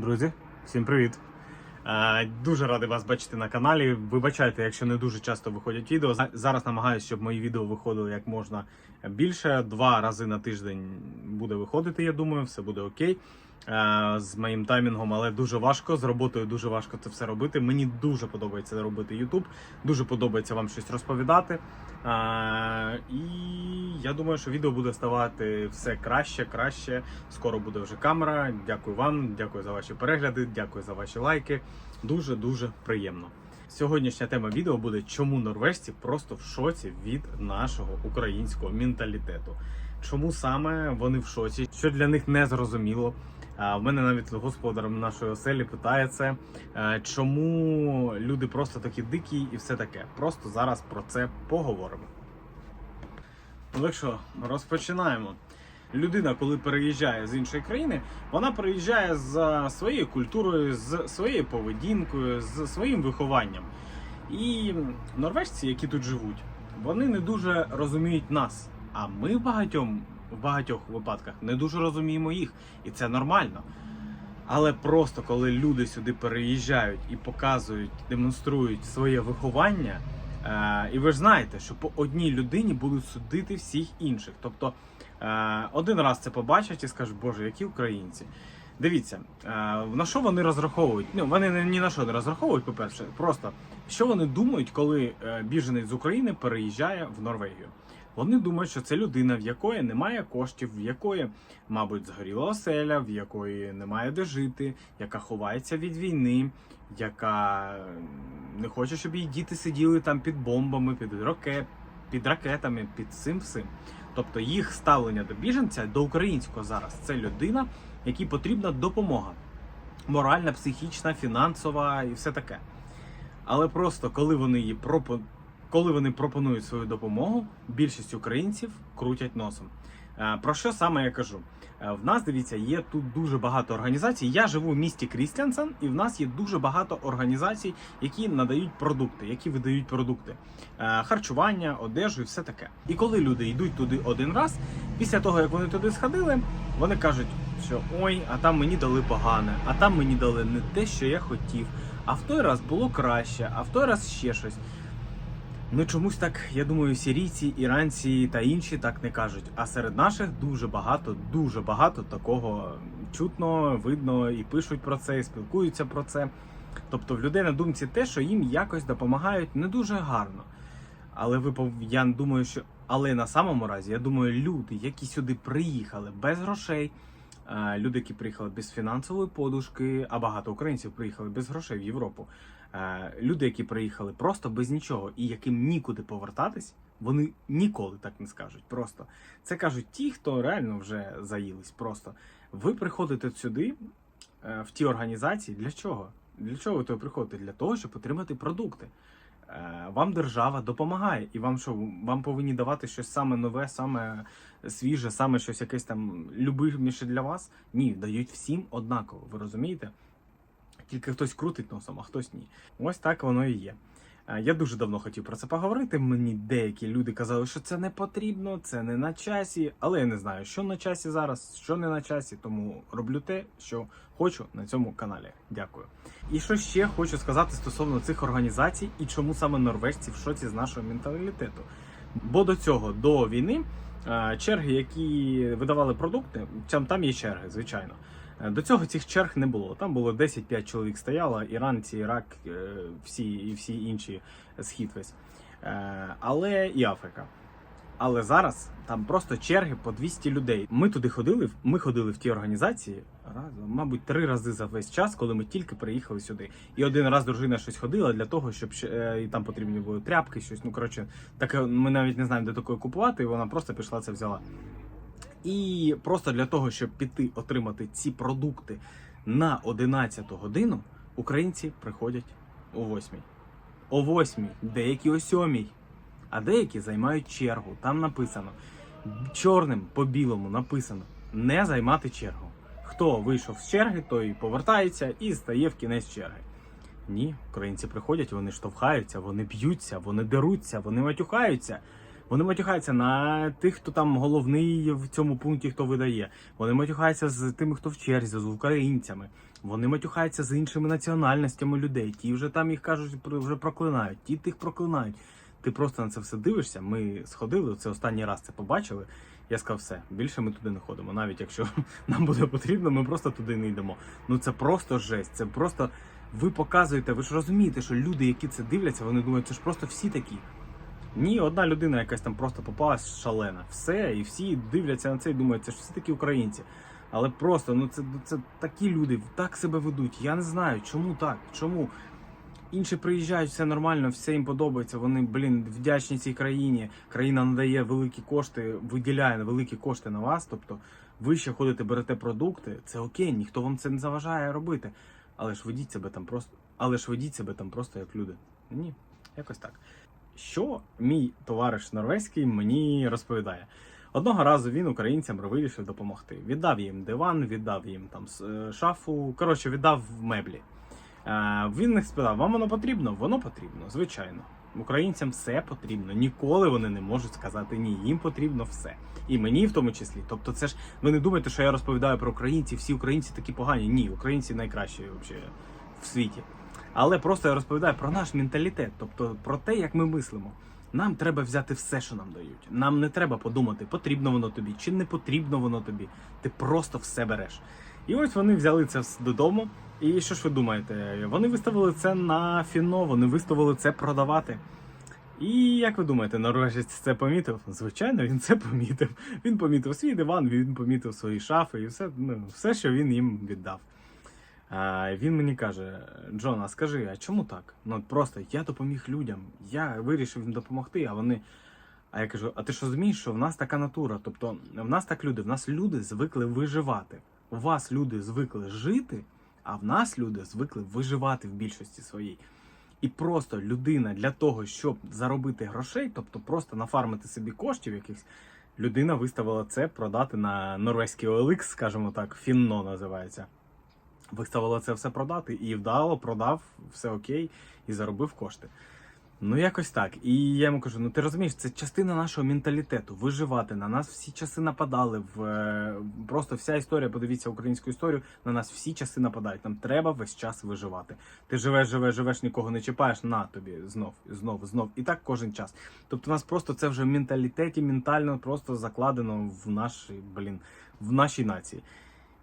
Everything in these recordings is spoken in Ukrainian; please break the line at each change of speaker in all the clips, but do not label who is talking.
Друзі, всім привіт! Е, Дуже радий вас бачити на каналі. Вибачайте, якщо не дуже часто виходять відео. Зараз намагаюся, щоб мої відео виходили як можна більше. Два рази на тиждень буде виходити, я думаю, все буде окей. Е, З моїм таймінгом, але дуже важко. З роботою дуже важко це все робити. Мені дуже подобається робити YouTube, дуже подобається вам щось розповідати. Е, І я думаю, що відео буде ставати все краще, краще. Скоро буде вже камера. Дякую вам, дякую за ваші перегляди, дякую за ваші лайки. Дуже дуже приємно. Сьогоднішня тема відео буде чому норвежці просто в шоці від нашого українського менталітету. Чому саме вони в шоці? Що для них не зрозуміло. А в мене навіть господар нашої оселі питає це, е, чому люди просто такі дикі і все таке. Просто зараз про це поговоримо. Ну що, розпочинаємо. Людина, коли переїжджає з іншої країни, вона переїжджає за своєю культурою, з своєю поведінкою, з своїм вихованням. І норвежці, які тут живуть, вони не дуже розуміють нас. А ми багатьом, в багатьох випадках не дуже розуміємо їх, і це нормально. Але просто коли люди сюди переїжджають і показують, демонструють своє виховання, е, і ви ж знаєте, що по одній людині будуть судити всіх інших. Тобто е, один раз це побачать і скажуть, Боже, які українці. Дивіться, е, на що вони розраховують? Ну, вони ні- на що не розраховують, по-перше, просто що вони думають, коли е, біженець з України переїжджає в Норвегію. Вони думають, що це людина, в якої немає коштів, в якої, мабуть, згоріла оселя, в якої немає де жити, яка ховається від війни, яка не хоче, щоб її діти сиділи там під бомбами, під раке, під ракетами, під цим всім. Тобто їх ставлення до біженця, до українського зараз, це людина, якій потрібна допомога. Моральна, психічна, фінансова і все таке. Але просто коли вони її пропо... коли вони пропонують свою допомогу, більшість українців крутять носом. Е, Про що саме я кажу? Е, В нас дивіться, є тут дуже багато організацій. Я живу в місті Крістіансен, і в нас є дуже багато організацій, які надають продукти, які видають продукти, Е, харчування, одежу і все таке. І коли люди йдуть туди один раз, після того як вони туди сходили, вони кажуть, що ой, а там мені дали погане, а там мені дали не те, що я хотів. А в той раз було краще, а в той раз ще щось. Ну чомусь так, я думаю, сірійці, іранці та інші так не кажуть. А серед наших дуже багато, дуже багато такого чутно, видно і пишуть про це, і спілкуються про це. Тобто в людей на думці те, що їм якось допомагають не дуже гарно. Але ви я думаю, що але на самому разі, я думаю, люди, які сюди приїхали без грошей, е, люди, які приїхали без фінансової подушки, а багато українців приїхали без грошей в Європу. Е, Люди, які приїхали просто без нічого і яким нікуди повертатись, вони ніколи так не скажуть. Просто це кажуть ті, хто реально вже заїлись. Просто ви приходите сюди е, в ті організації. Для чого? Для чого ви туди приходите? Для того, щоб отримати продукти. Е, Вам держава допомагає, і вам що вам повинні давати щось саме нове, саме свіже, саме щось якесь там любиміше для вас? Ні, дають всім однаково. Ви розумієте? Тільки хтось крутить носом, а хтось ні. Ось так воно і є. Е, Я дуже давно хотів про це поговорити. Мені деякі люди казали, що це не потрібно, це не на часі. Але я не знаю, що на часі зараз, що не на часі, тому роблю те, що хочу на цьому каналі. Дякую. І що ще хочу сказати стосовно цих організацій і чому саме норвежці в шоці з нашого менталітету. Бо до цього, до війни, е, черги, які видавали продукти, там, там є черги, звичайно. Е, До цього цих черг не було. Там було 10-5 чоловік стояло, іранці, Ірак, е, всі і всі інші схід весь. Е, Але і Африка. Але зараз там просто черги по 200 людей. Ми туди ходили, ми ходили в ті організації разом, мабуть, три рази за весь час, коли ми тільки приїхали сюди. І один раз дружина щось ходила для того, щоб і там потрібні були тряпки, щось. Ну коротше, таке ми навіть не знаємо, де такої купувати, і вона просто пішла це взяла. І просто для того, щоб піти отримати ці продукти на 11 годину, українці приходять о 8. О 8, деякі о 7, а деякі займають чергу. Там написано чорним по білому написано не займати чергу. Хто вийшов з черги, той повертається і стає в кінець черги. Ні, українці приходять, вони штовхаються, вони б'ються, вони деруться, вони матюхаються. Вони матюхаються на тих, хто там головний в цьому пункті, хто видає. Вони матюхаються з тими, хто в черзі, з українцями. Вони матюхаються з іншими національностями людей. Ті вже там їх кажуть, вже проклинають, ті тих проклинають. Ти просто на це все дивишся. Ми сходили, це останній раз це побачили. Я сказав, все, більше ми туди не ходимо. Навіть якщо нам буде потрібно, ми просто туди не йдемо. Ну це просто жесть. Це просто ви показуєте, ви ж розумієте, що люди, які це дивляться, вони думають, це ж просто всі такі. Ні, одна людина якась там просто попалась шалена. Все, і всі дивляться на це і думають, це ж всі такі українці. Але просто ну це, це такі люди так себе ведуть. Я не знаю, чому так, чому. Інші приїжджають, все нормально, все їм подобається. Вони, блін, вдячні цій країні. Країна надає великі кошти, виділяє великі кошти на вас. Тобто ви ще ходите, берете продукти. Це окей, ніхто вам це не заважає робити. Але ж ведіть себе там просто. Але ж ведіть себе там просто як люди. Ні, якось так. Що мій товариш норвезький мені розповідає? Одного разу він українцям вирішив допомогти. Віддав їм диван, віддав їм там е, шафу. Коротше, віддав меблі. Е, Він їх спитав: вам воно потрібно? Воно потрібно, звичайно. Українцям все потрібно. Ніколи вони не можуть сказати ні. Їм потрібно все. І мені в тому числі. Тобто, це ж ви не думаєте, що я розповідаю про українців, всі українці такі погані. Ні, українці найкращі взагалі в світі. Але просто я розповідаю про наш менталітет, тобто про те, як ми мислимо. Нам треба взяти все, що нам дають. Нам не треба подумати, потрібно воно тобі чи не потрібно воно тобі. Ти просто все береш. І ось вони взяли це додому. І що ж ви думаєте? Вони виставили це на фіно, вони виставили це продавати. І як ви думаєте, норвежець це помітив? Звичайно, він це помітив. Він помітив свій диван, він помітив свої шафи і все, ну, все що він їм віддав. Він мені каже: Джон, а скажи, а чому так? Ну просто я допоміг людям, я вирішив їм допомогти, а вони. А я кажу: а ти ж розумієш, що в нас така натура? Тобто в нас так люди, в нас люди звикли виживати. У вас люди звикли жити, а в нас люди звикли виживати в більшості своїй. І просто людина для того, щоб заробити грошей, тобто просто нафармити собі коштів якихось, людина виставила це продати на норвезький OLX, скажімо так, Фінно називається. Виставила це все продати і вдало, продав, все окей, і заробив кошти. Ну, якось так. І я йому кажу: ну ти розумієш, це частина нашого менталітету. Виживати. На нас всі часи нападали. В е, просто вся історія, подивіться українську історію. На нас всі часи нападають. Нам треба весь час виживати. Ти живеш, живеш, живеш, нікого не чіпаєш. На тобі знов, знов, знов. І так кожен час. Тобто, у нас просто це вже в менталітеті, ментально просто закладено в нашій, блін, в нашій нації.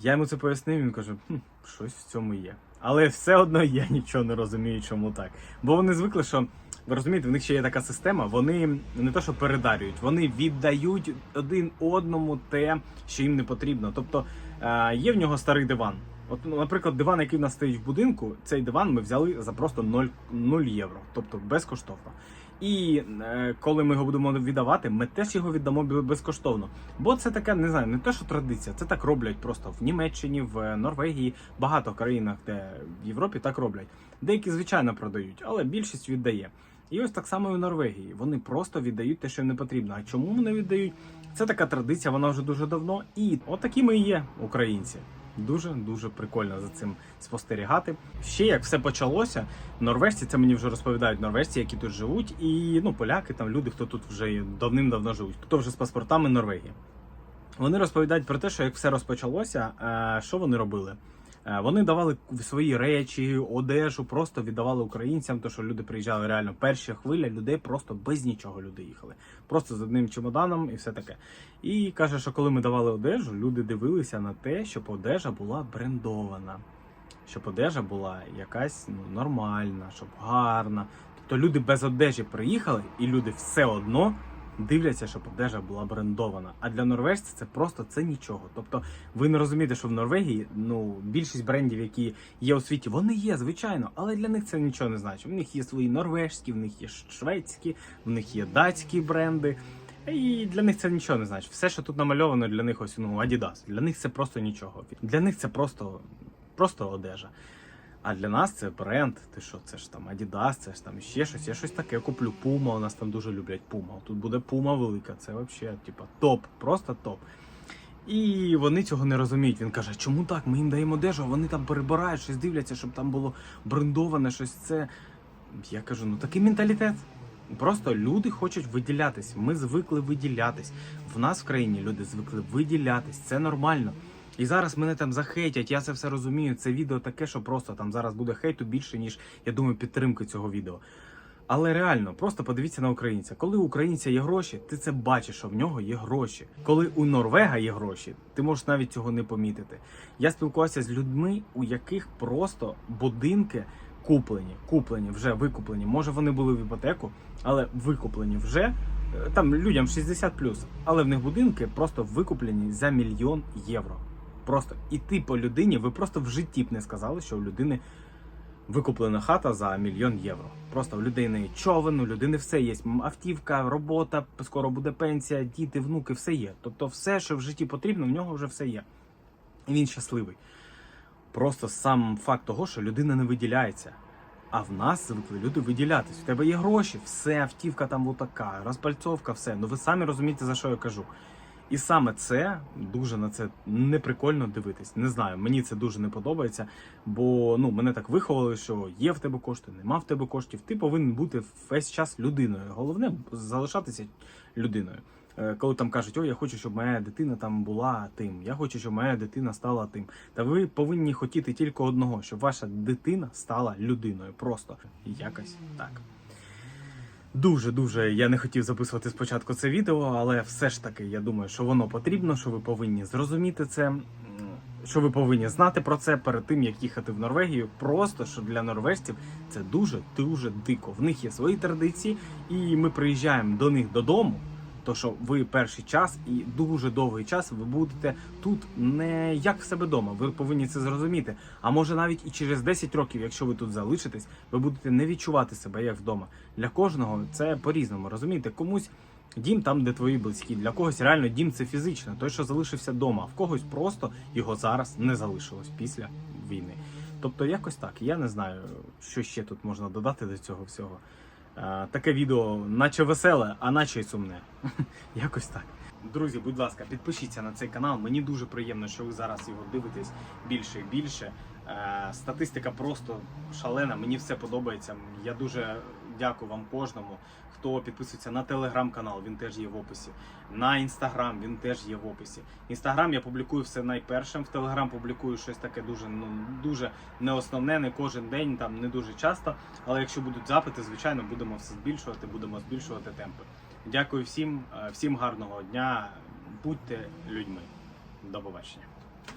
Я йому це пояснив, він каже, хм, щось в цьому є. Але все одно я нічого не розумію, чому так. Бо вони звикли, що ви розумієте, в них ще є така система. Вони не то, що передарюють, вони віддають один одному те, що їм не потрібно. Тобто е, є в нього старий диван. От, ну, наприклад, диван, який в нас стоїть в будинку, цей диван ми взяли за просто 0, 0 євро, тобто безкоштовно. І е, коли ми його будемо віддавати, ми теж його віддамо безкоштовно. Бо це така, не знаю, не те, що традиція, це так роблять просто в Німеччині, в Норвегії, багато країнах, де в Європі так роблять. Деякі, звичайно, продають, але більшість віддає. І ось так само і в Норвегії. Вони просто віддають те, що їм не потрібно. А чому вони віддають? Це така традиція, вона вже дуже давно. І от ми і є, українці. Дуже дуже прикольно за цим спостерігати. Ще як все почалося, норвежці, це мені вже розповідають норвежці, які тут живуть, і ну поляки, там люди, хто тут вже давним-давно живуть, хто вже з паспортами Норвегії. Вони розповідають про те, що як все розпочалося, е, що вони робили. Е, Вони давали свої речі, одежу, просто віддавали українцям, то що люди приїжджали реально. Перша хвиля людей просто без нічого люди їхали. Просто з одним чемоданом і все таке. І каже, що коли ми давали одежу, люди дивилися на те, щоб одежа була брендована, щоб одежа була якась ну, нормальна, щоб гарна. Тобто люди без одежі приїхали, і люди все одно дивляться, щоб одежа була брендована. А для норвежців це просто це нічого. Тобто, ви не розумієте, що в Норвегії ну більшість брендів, які є у світі, вони є, звичайно, але для них це нічого не значить. У них є свої норвежські, в них є шведські, в них є датські бренди. І для них це нічого не значить. Все, що тут намальовано, для них ось ну Adidas. Для них це просто нічого. Для них це просто, просто одежа. А для нас це бренд. Ти що, це ж там Adidas, це ж там ще щось. Я щось таке куплю. Puma, у нас там дуже люблять Puma. Тут буде Puma велика. Це взагалі, типа, топ, просто топ. І вони цього не розуміють. Він каже, чому так? Ми їм даємо одежу, а вони там перебирають, щось дивляться, щоб там було брендоване, щось це. Я кажу, ну такий менталітет. Просто люди хочуть виділятись. Ми звикли виділятись. В нас в країні люди звикли виділятись. Це нормально. І зараз мене там захейтять, я це все розумію. Це відео таке, що просто там зараз буде хейту більше, ніж я думаю, підтримки цього відео. Але реально, просто подивіться на українця. Коли у українця є гроші, ти це бачиш, що в нього є гроші. Коли у Норвега є гроші, ти можеш навіть цього не помітити. Я спілкувався з людьми, у яких просто будинки куплені, куплені, вже викуплені. Може, вони були в іпотеку, але викуплені вже. Е, Там людям 60 але в них будинки просто викуплені за мільйон євро. Просто і ти по людині, ви просто в житті б не сказали, що у людини викуплена хата за мільйон євро. Просто в людини човен, у людини все є. Автівка, робота, скоро буде пенсія, діти, внуки, все є. Тобто, все, що в житті потрібно, в нього вже все є. І він щасливий. Просто сам факт того, що людина не виділяється. А в нас звикли люди виділятись. В тебе є гроші, все, автівка там отака, розпальцовка, все. Ну ви самі розумієте, за що я кажу. І саме це дуже на це неприкольно дивитись. Не знаю, мені це дуже не подобається, бо ну мене так виховали, що є в тебе кошти, нема в тебе коштів. Ти повинен бути весь час людиною. Головне залишатися людиною. Е, Коли там кажуть, о, я хочу, щоб моя дитина там була тим, я хочу, щоб моя дитина стала тим. Та ви повинні хотіти тільки одного, щоб ваша дитина стала людиною. Просто якось так. Дуже дуже я не хотів записувати спочатку це відео, але все ж таки я думаю, що воно потрібно, що ви повинні зрозуміти це, що ви повинні знати про це перед тим, як їхати в Норвегію. Просто що для норвежців це дуже дуже дико. В них є свої традиції, і ми приїжджаємо до них додому. То що ви перший час і дуже довгий час ви будете тут не як в себе вдома. Ви повинні це зрозуміти. А може навіть і через 10 років, якщо ви тут залишитесь, ви будете не відчувати себе як вдома. Для кожного це по-різному. Розумієте, комусь дім там, де твої близькі. Для когось реально дім це фізично, той, що залишився вдома, а в когось просто його зараз не залишилось після війни. Тобто, якось так. Я не знаю, що ще тут можна додати до цього всього. Таке відео, наче веселе, а наче й сумне. Якось так. Друзі, будь ласка, підпишіться на цей канал. Мені дуже приємно, що ви зараз його дивитесь більше і більше. Е, Статистика просто шалена. Мені все подобається. Я дуже дякую вам кожному, хто підписується на телеграм-канал, він теж є в описі. На інстаграм він теж є в описі. Інстаграм я публікую все найпершим. В телеграм публікую щось таке дуже ну дуже не основне, не кожен день, там не дуже часто. Але якщо будуть запити, звичайно, будемо все збільшувати, будемо збільшувати темпи. Дякую всім, е, всім гарного дня. Будьте людьми. До побачення.